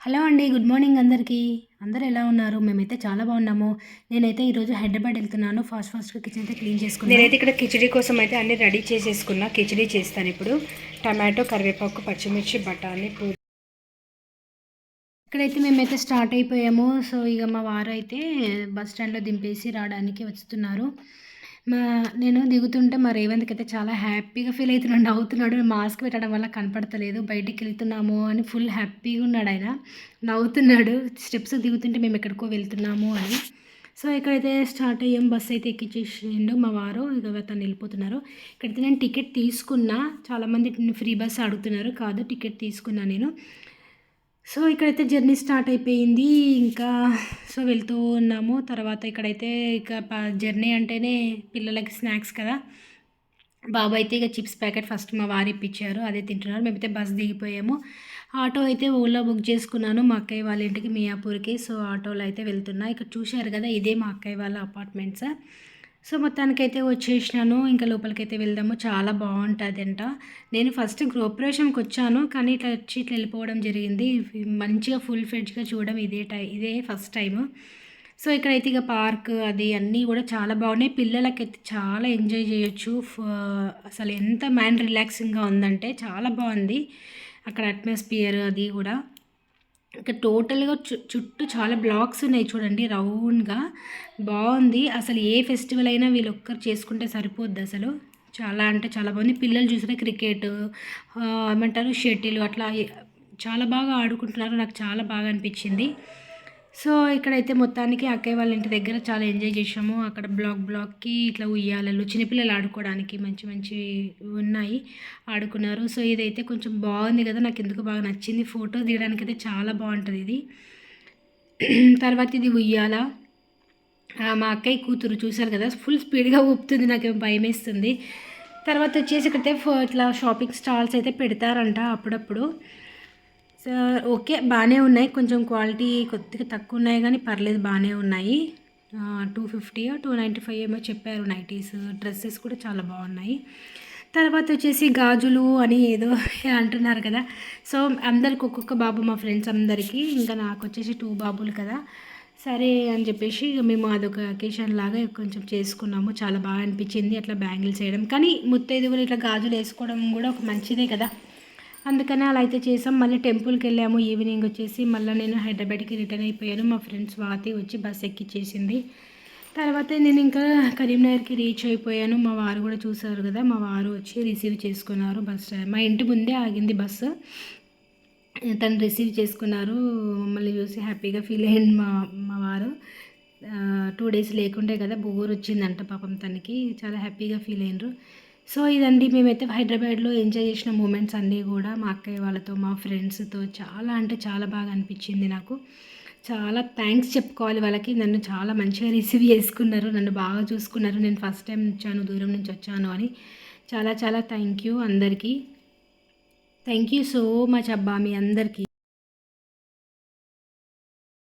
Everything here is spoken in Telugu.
హలో అండి గుడ్ మార్నింగ్ అందరికీ. అందరూ ఎలా ఉన్నారు? మేమైతే చాలా బాగున్నాము. నేనైతే ఈరోజు హైదరాబాద్ వెళ్తున్నాను. ఫాస్ట్ ఫాస్ట్గా కిచెన్ అయితే క్లీన్ చేసుకున్నాను నేనైతే ఇక్కడ కిచడీ కోసం అయితే అన్ని రెడీ చేసేసుకున్నా. కిచడీ చేస్తాను ఇప్పుడు. టమాటో కరివేపాకు పచ్చిమిర్చి బఠానీ పూ ఇక్కడైతే మేమైతే స్టార్ట్ అయిపోయాము. సో ఇక మా వారు అయితే బస్ స్టాండ్లో దింపేసి రావడానికి వస్తున్నారు. మా నేను దిగుతుంటే మా రేవంత్కి అయితే చాలా హ్యాపీగా ఫీల్ అవుతున్నాడు. నవ్వుతున్నాడు. మాస్క్ పెట్టడం వల్ల కనపడతలేదు. బయటికి వెళ్తున్నాము అని ఫుల్ హ్యాపీగా ఉన్నాడు ఆయన. నవ్వుతున్నాడు. స్టెప్స్ దిగుతుంటే మేము ఎక్కడికో వెళ్తున్నాము అని. సో ఇక్కడైతే స్టార్ట్ అయ్యాం. బస్ అయితే ఎక్కించేసిండు మా వారు. ఇక తను వెళ్ళిపోతున్నారు. ఇక్కడైతే నేను టికెట్ తీసుకున్నా. చాలామంది ఫ్రీ బస్ అడుగుతున్నారు. కాదు టికెట్ తీసుకున్నా నేను. సో ఇక్కడైతే జర్నీ స్టార్ట్ అయిపోయింది. ఇంకా సో వెళ్తూ ఉన్నాము. తర్వాత ఇక్కడైతే ఇక జర్నీ అంటేనే పిల్లలకి స్నాక్స్ కదా. బాబు అయితే ఇక చిప్స్ ప్యాకెట్ ఫస్ట్ మా వారి ఇప్పించారు. అదే తింటున్నారు. మేమైతే బస్ దిగిపోయాము. ఆటో అయితే ఓలా బుక్ చేసుకున్నాను. మా అక్కయ్య వాళ్ళ ఇంటికి మియాపూర్కి. సో ఆటోలో అయితే వెళ్తున్నా. ఇక్కడ చూశారు కదా ఇదే మా అక్కయ్య వాళ్ళ అపార్ట్మెంట్స్. సో మొత్తానికైతే వచ్చేసినాను. ఇంకా లోపలికైతే వెళ్దాము. చాలా బాగుంటుంది అంట నేను ఫస్ట్ గృహప్రవేశంకి వచ్చాను. కానీ ఇట్లా వచ్చి ఇట్లా వెళ్ళిపోవడం జరిగింది. మంచిగా ఫుల్ ఫ్రెడ్జ్గా చూడడం ఇదే టై ఇదే ఫస్ట్ టైము. సో ఇక్కడైతే ఇక పార్క్ అది అన్నీ కూడా చాలా బాగున్నాయి. పిల్లలకైతే చాలా ఎంజాయ్ చేయొచ్చు. అసలు ఎంత మైండ్ రిలాక్సింగ్గా ఉందంటే చాలా బాగుంది. అక్కడ అట్మాస్ఫియర్ అది కూడా. ఇక టోటల్గా చు చుట్టూ చాలా బ్లాక్స్ ఉన్నాయి చూడండి రౌండ్గా. బాగుంది. అసలు ఏ ఫెస్టివల్ అయినా వీళ్ళు ఒక్కరు చేసుకుంటే సరిపోద్ది అసలు. చాలా అంటే చాలా బాగుంది. పిల్లలు చూసిన క్రికెట్ ఏమంటారు షటిల్ అట్లా చాలా బాగా ఆడుకుంటున్నారు. నాకు చాలా బాగా అనిపించింది. సో ఇక్కడైతే మొత్తానికి అక్కయ్య వాళ్ళ ఇంటి దగ్గర చాలా ఎంజాయ్ చేసాము అక్కడ బ్లాక్ బ్లాక్కి ఇట్లా ఉయ్యాలలు చిన్నపిల్లలు ఆడుకోవడానికి మంచి మంచి ఉన్నాయి ఆడుకున్నారు. సో ఇదైతే కొంచెం బాగుంది కదా నాకు ఎందుకు బాగా నచ్చింది. ఫోటో దిగడానికి అయితే చాలా బాగుంటుంది ఇది. తర్వాత ఇది ఉయ్యాల. మా అక్కయ్య కూతురు చూశారు కదా ఫుల్ స్పీడ్గా ఊపుతుంది నాకు భయం వేస్తుంది. తర్వాత వచ్చేసి ఇక్కడైతే ఇట్లా షాపింగ్ స్టాల్స్ అయితే పెడతారంట అప్పుడప్పుడు. సో ఓకే బాగానే ఉన్నాయి. కొంచెం క్వాలిటీ కొద్దిగా తక్కువ ఉన్నాయి కానీ పర్లేదు బాగానే ఉన్నాయి. Two fifty two ninety five ఏమో చెప్పారు నైటీస్. డ్రెస్సెస్ కూడా చాలా బాగున్నాయి. తర్వాత వచ్చేసి గాజులు అని ఏదో అంటున్నారు కదా. సో అందరికి ఒక్కొక్క బాబు మా ఫ్రెండ్స్ అందరికీ ఇంకా నాకు వచ్చేసి టూ బాబులు కదా. సరే అని చెప్పేసి మేము అదొక అకేషన్ లాగా కొంచెం చేసుకున్నాము. చాలా బాగా అనిపించింది అట్లా బ్యాంగిల్స్ వేయడం. కానీ ముత్తైదుగులు ఇట్లా గాజులు వేసుకోవడం కూడా ఒక మంచిదే కదా. అందుకని అలా అయితే చేసాం. మళ్ళీ టెంపుల్కి వెళ్ళాము. ఈవినింగ్ వచ్చేసి మళ్ళీ నేను హైదరాబాద్కి రిటర్న్ అయిపోయాను. మా ఫ్రెండ్స్ వాతి వచ్చి బస్ ఎక్కిచ్చేసింది. తర్వాత నేను ఇంకా కరీంనగర్కి రీచ్ అయిపోయాను. మా వారు కూడా చూసారు కదా మా వారు వచ్చి రిసీవ్ చేసుకున్నారు బస్ మా ఇంటి ముందే ఆగింది బస్సు. తను రిసీవ్ చేసుకున్నారు. మమ్మల్ని చూసి హ్యాపీగా ఫీల్ అయ్యింది మా మా వారు. టూ డేస్ లేకుండే కదా బోర్ వచ్చిందంట పాపం తనకి. చాలా హ్యాపీగా ఫీల్ అయినరు. సో ఇదండి మేమైతే హైదరాబాద్లో ఎంజాయ్ చేసిన మూమెంట్స్ అన్నీ కూడా మా అక్కయ్య వాళ్ళతో మా ఫ్రెండ్స్తో చాలా అంటే చాలా బాగా అనిపించింది నాకు. చాలా థ్యాంక్స్ చెప్పుకోవాలి వాళ్ళకి. నన్ను చాలా మంచిగా రిసీవ్ చేసుకున్నారు నన్ను బాగా చూసుకున్నారు. నేను ఫస్ట్ టైం వచ్చాను దూరం నుంచి వచ్చాను అని. చాలా చాలా థ్యాంక్ యూ అందరికీ. థ్యాంక్ యూ సో మచ్ అబ్బా మీ అందరికీ.